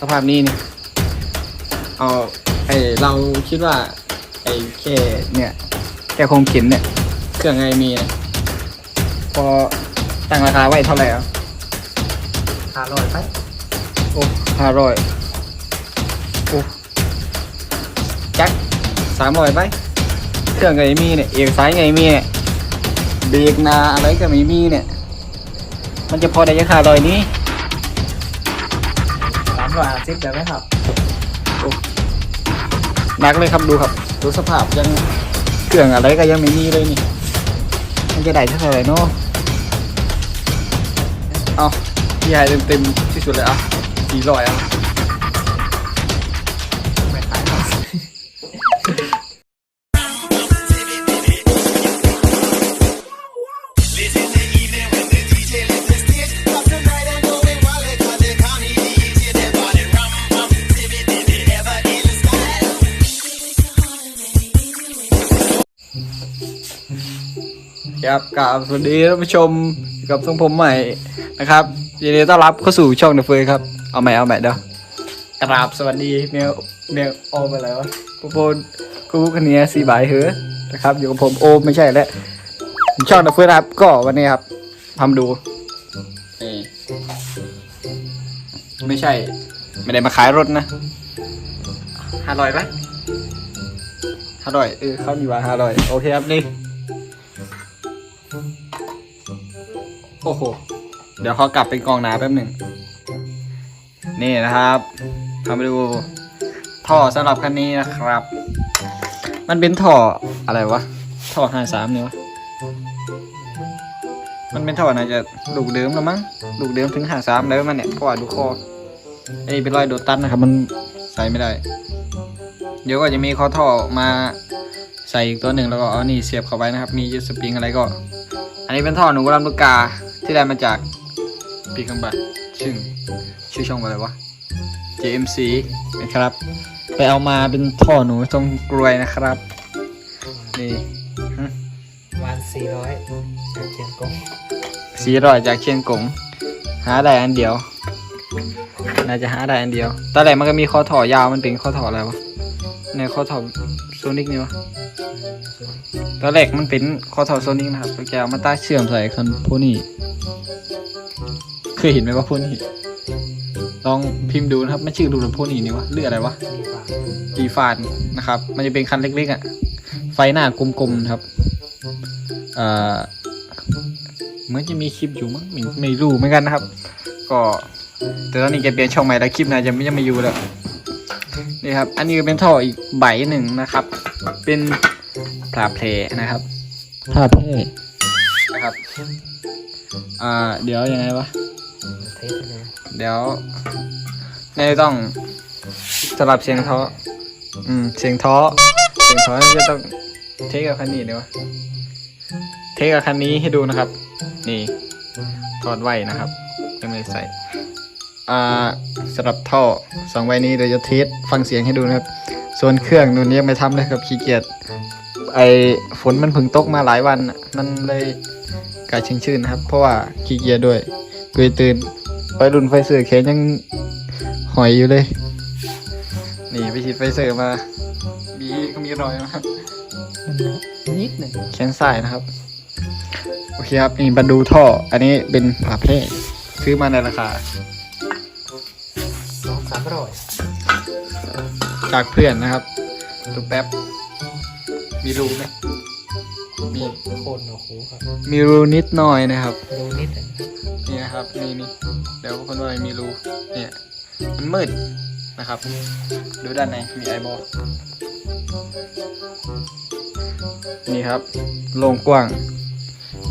สภาพนี้นี่เอาไอเราคิดว่า ไอแค่เนี่ยแค่โครงเข็นเนี่ย เครื่องไงมีเนี่ยพอตั้งราคาไว้เท่าไหร่อะห้าร้อยไปโอ้ห้าร้อยโอ้จักสามร้อยไปเครื่องไงมีเนี่ยเอกสายไงมีเนี่ยเบรกหนาอะไรก็ไม่มีเนี่ย มันจะพอได้ยังห้าร้อยนี้ สามร้อยห้าสิบได้ไหมครับหนักเลยครับดูครับ ดูสภาพยังเครื่องอะไรก็ยังไม่มีเลยนี่มันจะได้เท่าไหร่เนาะเอาพี่ให้เต็มๆที่สุดเลยอะสี่ร้อยอะ ครับกราบสวัสดีท่านผู้ชมกับทรงผมใหม่นะครับยินดีต้อนรับเข้าสู่ช่องเดอะเฟยครับ เอาใหม่เอาใหม่เด้อกราบสวัสดีเมลเมลโอมอะไรวะพวกคนกูคนนี้สีบายเหอะนะครับ อยู่กับผมโอมไม่ใช่แล้วช่องเดอะเฟยนะครับ ก็วันนี้ครับทำดูนี่ไม่ใช่ ไม่ได้มาขายรถนะห้าร้อยไหมห้าร้อยเออเขาอยู่ว่าห้าร้อยโอเคครับนี่ โอ้โห เดี๋ยวเขากลับเป็นกองหนาแป๊บหนึ่ง นี่นะครับทำไปดูท่อสำหรับคันนี้นะครับ มันเป็นท่ออะไรวะ ท่อห้าสามเนี่ยวะ มันเป็นท่อน่าจะลูกเดิมแล้วมั้ง ลูกเดิมถึงห้าสามแล้วมันเนี่ยเพราะว่าดูคออันนี้เป็นรอยโดดตันนะครับ มันใส่ไม่ได้ เดี๋ยวก็จะมีข้อท่อมาใส่อีกตัวหนึ่งแล้วก็เอานี่เสียบเข้าไปนะครับ มียูสปริงอะไรก็ อันนี้เป็นท่อหนูลำลูกกา ที่ได้มาจากปีคังบัตชื่อชื่อช่องอะไรวะ JMC นะครับ ไปเอามาเป็นท่อหนูทรงกลวยนะครับ นี่วันสี่ร้อยจากเชียงกงสีร่อยจากเชียงกงหาได้อันเดียว น่าจะหาได้อันเดียวตอนแรกมันก็มีข้อถอยาวมันเป็นข้อถออะไรวะในข้อถอโซนิกนี่วะ ตอนแรกมันเป็นคอถอโซนิกนะครับแล้วแกเอามาตั้เชื่อมใส่คันพวกนี้ เคยเห็นไหมว่าพวกนี้ ลองพิมพ์ดูนะครับไม่ชื่อดูแล้วพวกนี้นี่วะเรืออะไรวะดีกว่าอีฟานนะครับ มันจะเป็นคันเล็กๆอะ ไฟหน้ากลมๆนะครับเอ่อเหมือนจะมีคลิปอยู่มั้งไม่ไม่รู้เหมือนกันนะครับ ก็แต่ตอนนี้แกเปลี่ยนช่องใหม่แล้วคลิปน่าจะไม่ยังไม่อยู่แล้วนี่ครับ อันนี้เป็นท่ออีกใบหนึ่งนะครับ เป็น พลาเพลนะครับพลาเพลนะครับอ่าเดี๋ยวยังไงวะเทสเลยเดี๋ยวในต้องสลับเสียงท้ออืมเสียงท้อเสียงท้อนี่จะต้องเทคกับคันนี้เดี๋ยวเทคกับคันนี้ให้ดูนะครับ นี่ถอดไว้นะครับยังไม่ได้ใส่อ่าสำหรับท่อสองใบนี้เดี๋ยวจะเทสฟังเสียงให้ดูนะครับ ส่วนเครื่องนู่นยังไม่ทำเลยครับขี้เกียจ ไอฝนมันเพิ่งตกมาหลายวันน่ะมันเลยกายชื้นๆนะครับ เพราะว่าขี้เกียจด้วยกุยตื่นไปรุ่นไฟเซอร์แขนยังหอยอยู่เลย นี่ไปฉีดไฟเซอร์มามีก็มีรอยนะครับนิดหนึ่งแขนซ้ายนะครับ โอเคครับนี่มาดูท่อ อันนี้เป็นผาเพลซื้อมาในราคาสองสามร้อยจากเพื่อนนะครับดูแป๊บ มีรูไหมมีโคนโอ้โหครับมีรูนิดหน่อยนะครับดูนิดหนึ่งนี่นะครับนี่นี่เดี๋ยวคนว่ามีรูเนี่ยมันมืดนะครับ ดูด้านในมีไอบอลนี่ครับโล่งกว้าง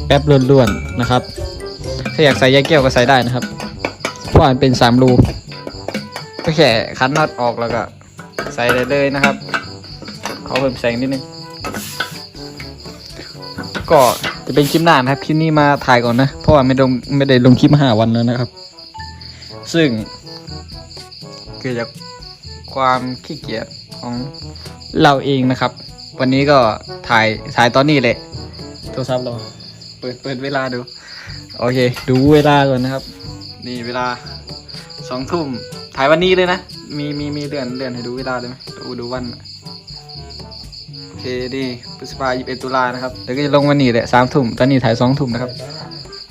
แป๊บล้วนๆนะครับ ถ้าอยากใส่ยาแก้วก็ใส่ได้นะครับเพราะว่ามันเป็นสามรูก็แค่คัดน็อตออกแล้วก็ใส่ได้เลยนะครับ ขอเพิ่มแสงนิดนึง ก็จะเป็นคลิปหน้านะครับคลิปนี้มาถ่ายก่อนนะ เพราะว่าไม่ลงไม่ได้ลงคลิปมาห้าวันแล้วนะครับ ซึ่งเกิดจากความขี้เกียจของเราเองนะครับ วันนี้ก็ถ่ายถ่ายตอนนี้เลยโทรศัพท์เราเปิดเปิดเวลาดู โอเค ดูเวลาก่อนนะครับ นี่เวลาสองทุ่มถ่ายวันนี้เลยนะ มีมีมีเดือนเดือนให้ดูเวลาเลยไหมดูดูวัน เคดีพฤษภายี่สิบเอ็ดตุลานะครับเดี๋ยวก็จะลงวันนี้แหละสามทุ่มตอนนี้ถ่ายสองทุ่มนะครับ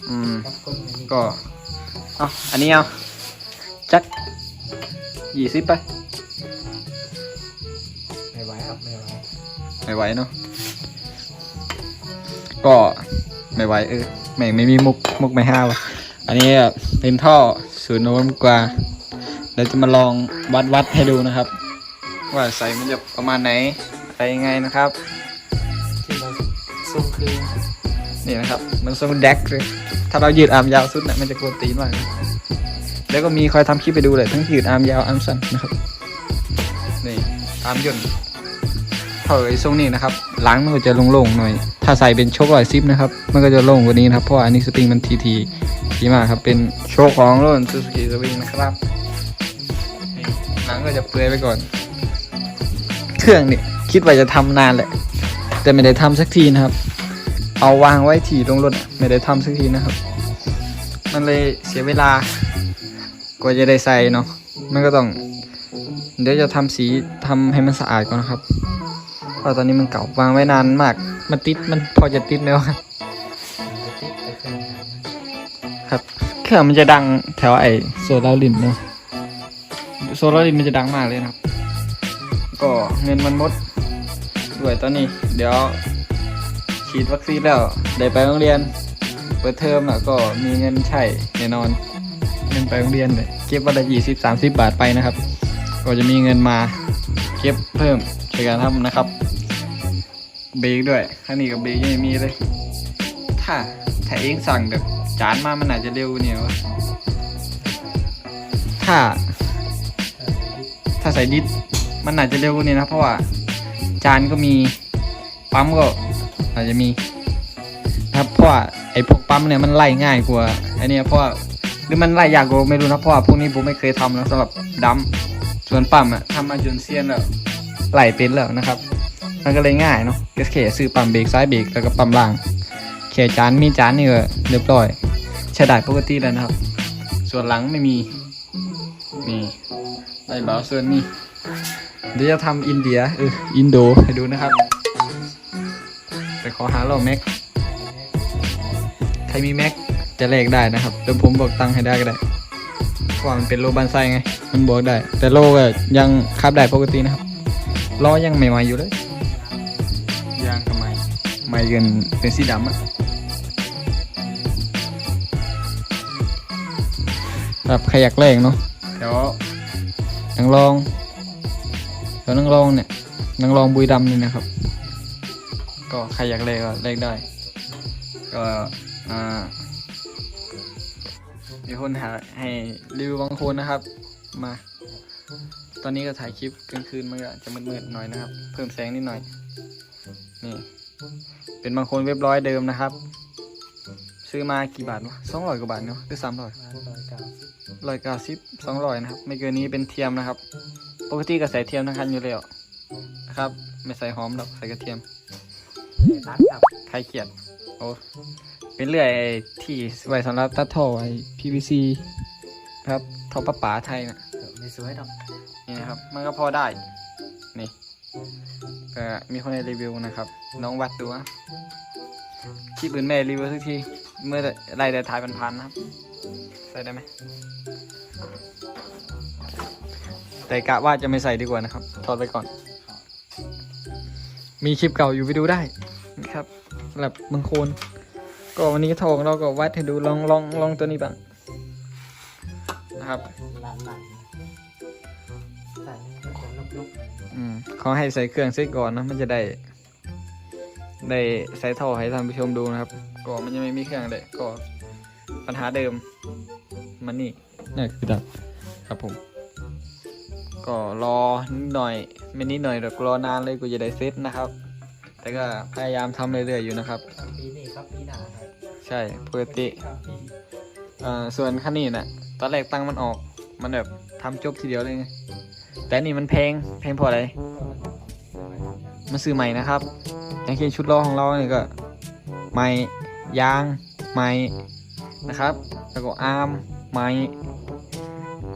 อืมครับคนนี้ก็เอาอันนี้เอาจักยี่สิบไป ไม่ไหวครับไม่ไหวไม่ไหวเนาะก็ไม่ไหวเออไม่ไม่มีมุกมุกไม่ห้าวะอันนี้อะเป็นท่อศูนย์โน้มกว่าเราจะมาลองวัดวัดให้ดูนะครับ ว่าใส่มันจะประมาณไหนอะ ไรยังไงนะครับ ที่เราส่งคือนี่นะครับ มันทรงแดกเลย ถ้าเรายืดอาร์มยาวสุดเนี่ยมันจะกวนตีนมาก แล้วก็มีคอยทำคลิปไปดูเลยทั้งยืดอาร์มยาวอาร์มสั้นนะครับ นี่อาร์มย่นเผยทรงนี้นะครับหลังมันก็จะโล่งๆหน่อย ถ้าใส่เป็นโชคลอยซิปนะครับ มันก็จะโล่งกว่านี้นะครับ เพราะอันนี้สปริงมันทีทีทีมากครับ เป็นโชคของรุ่นซูซูกิสปริงนะครับหลังก็จะเปื่อยไปก่อน เครื่องนี่ คิดว่าจะทำนานแหละ แต่ไม่ได้ทำสักทีนะครับ เอาวางไว้ถี่ลงรถไม่ได้ทำสักทีนะครับ มันเลยเสียเวลากว่าจะได้ใส่เนาะมันก็ต้อง เดี๋ยวจะทำสีทำให้มันสะอาดก่อนนะครับเพราะตอนนี้มันเก่าวางไว้นานมาก มันติดมันพอจะติดไหมวะครื่องนั้นครับเครื่องมันจะดังแถวไอโซลาร์ลินเนาะโซลาร์ลินมันจะดังมากเลยนะครับ ก็เงินมันหมด วยตอนนี้ เดี๋ยวฉีดวัคซีนแล้ว ได้ไปโรงเรียน เปิดเทอมอะก็มีเงินใช้แน่นอนเงินไปโรงเรียนเลยเก็บวันละยี่สิบสามสิบบาทไปนะครับ ก็จะมีเงินมาเก็บเพิ่มช่วยกันทำนะครับ เบรกด้วยข้างนี้กับเบรกยังไม่มีเลย ถ้าถ้าเองสั่งแบบจานมามันอาจจะเร็วกว่าเนี่ยวะถ้า ถ้าใส่ดิสมันอาจจะเร็วกว่านี้นะเพราะว่า จานก็มีปั๊มก็อาจจะมีนะครับเพราะว่าไอ้พวกปั๊มเนี่ยมันไล่ง่ายกว่าไอ้เนี่ยเพราะว่าหรือมันไล่ยากกว่าไม่รู้นะเพราะว่าพวกนี้ผมไม่เคยทำนะสำหรับดัมส่วนปั๊มอะทำมาจนเซียนแล้วไล่เป็นแล้วนะครับมันก็เลยง่ายเนาะก็แค่ซื้อปั๊มเบรกซ้ายเบรกแล้วก็ปั๊มล่างแค่จานมีจานนี่ก็เรียบร้อยใช้ได้ปกติแล้วนะครับ ส่วนหลังไม่มีนี่ไอ้บ่าวเซิร์นนี่ เดี๋ยวจะทำอินเดียเอออินโดให้ดูนะครับแต่ขอหาเราแม็ก ใครมีแม็กจะแลกได้นะครับเดี๋ยวผมบอกตังค์ให้ได้ก็ได้เพราะว่ามันเป็นโลบันไซไง มันบอกได้ แต่โลก็ยังขับได้ปกตินะครับล้อยังใหม่ๆอยู่เลยยางก็ใหม่ใหม่เกินเป็นสีดำอะแบบใครอยากแลกเนาะเดี๋ยวนางรอง ถวนางรองเนี่ยนางรองบุยดำนี่นะครับ ก็ใครอยากเลขก็เลขได้ ก็อ่ามีคนหาให้รีวิวบางคนนะครับ มา ตอนนี้ก็ถ่ายคลิปกลางคืนมันก็จะมืดๆหน่อยนะครับ เพิ่มแสงนิดหน่อย นี่ เป็นบางคนเว็บร้อยเดิมนะครับ ซื้อมากี่บาทวะสองร้อยกว่าบาทเนาะหรือสามร้อยร้อยเก้าสิบร้อยเก้าสิบสองร้อยนะครับ ไม่เกินนี้เป็นเทียมนะครับ ปกติก็ใส่เทียมทั้งคันอยู่แล้วนะครับ ไม่ใส่หอมหรอกใส่กระเทียมร้านดับใครเขียดโอ้เป็นเรื่อยไอ้ที่ไว้สำหรับตัดท่อไอ้ PVC นะครับท่อประปาไทยนะไม่สวยหรอกนี่นะครับ มันก็พอได้ นี่ก็มีคนในรีวิวนะครับน้องวัดดูนะคลิปอื่นแม่รีวิวสักที เมื่อไรแต่ถ่ายพันๆนะครับ ใส่ได้ไหม แต่กะว่าจะไม่ใส่ดีกว่านะครับถอดไปก่อน มีคลิปเก่าอยู่ไปดูได้นะครับสำหรับบางคนก็วันนี้ทองเราก็วัดให้ดูลองลองลองตัวนี้บ้างนะครับร้านหลังใส่ก็จะลุกอืมเขาให้ใส่เครื่องเซ็ตก่อนนะมันจะได้ ได้ใส่ท่อให้ท่านผู้ชมดูนะครับ ก็มันยังไม่มีเครื่องเลยก็ปัญหาเดิมมันนี่นี่คือดับครับผม ก็รอนิดหน่อยไม่นิดหน่อยหรอกรอนานเลยกูจะได้เซ็ตนะครับ แต่ก็พยายามทำเรื่อยๆอยู่นะครับ ปีนี้ครับปีหน้าครับใช่ปกติครับปีอ่าส่วนคันนี้น่ะตอนแรกตั้งมันออกมันแบบทำจบทีเดียวเลยไงแต่อันนี่มันแพงแพงเพออะไรมันซื้อใหม่นะครับ อย่างเช่นชุดล้อของเราเนี่ยก็ใหม่ยางใหม่นะครับ แล้วก็อาร์มใหม่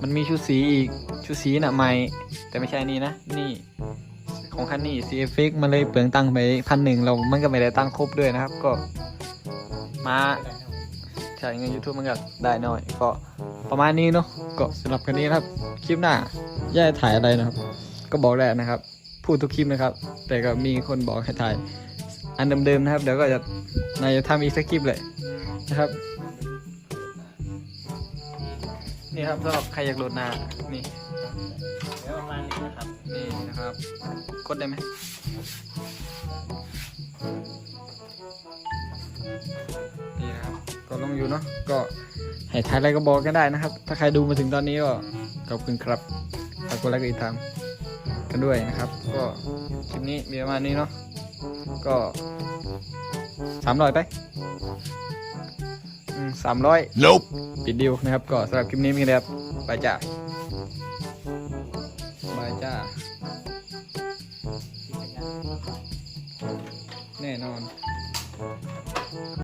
มันมีชุดสีอีก ชุดสีน่ะใหม่ แต่ไม่ใช่นนี้นะ นี่ของคันนี้ CFX มันเลยเปลืองตังค์ไปพันหนึ่งเรา มันก็ไม่ได้ตั้งครบด้วยนะครับ ก็มาใช้เงิน YouTube มันก็ได้น้อย ก็ประมาณนี้เนาะก็สำหรับคันนี้นะครับ คลิปหน้าย่าถ่ายอะไรนะครับ ก็บอกได้นะครับ พูดทุกคลิปนะครับ แต่ก็มีคนบอกให้ถ่ายอันเดิมๆนะครับ เดี๋ยวก็จะนายจะทำอีกสักคลิปเลยนะครับ นี่ครับสำหรับใครอยากโหลดหน้านี่เดี๋ยวประมาณนี้นะครับนี่นะครับกดได้ไหมนี่นะครับก็ลงอยู่เนาะก็ให้ถ่ายอะไรก็บอกกันได้นะครับ ถ้าใครดูมาถึงตอนนี้ก็ขอบคุณครับฝากกดไลค์กดติดตามกันด้วยนะครับ ก็คลิปนี้มีประมาณนี้เนาะก็สามร้อยไป สามร้อย Nope. ปิดดิวนะครับ ก็สำหรับคลิปนี้มีแค่นี้ครับบายจ้าบายจ้า แน่นอน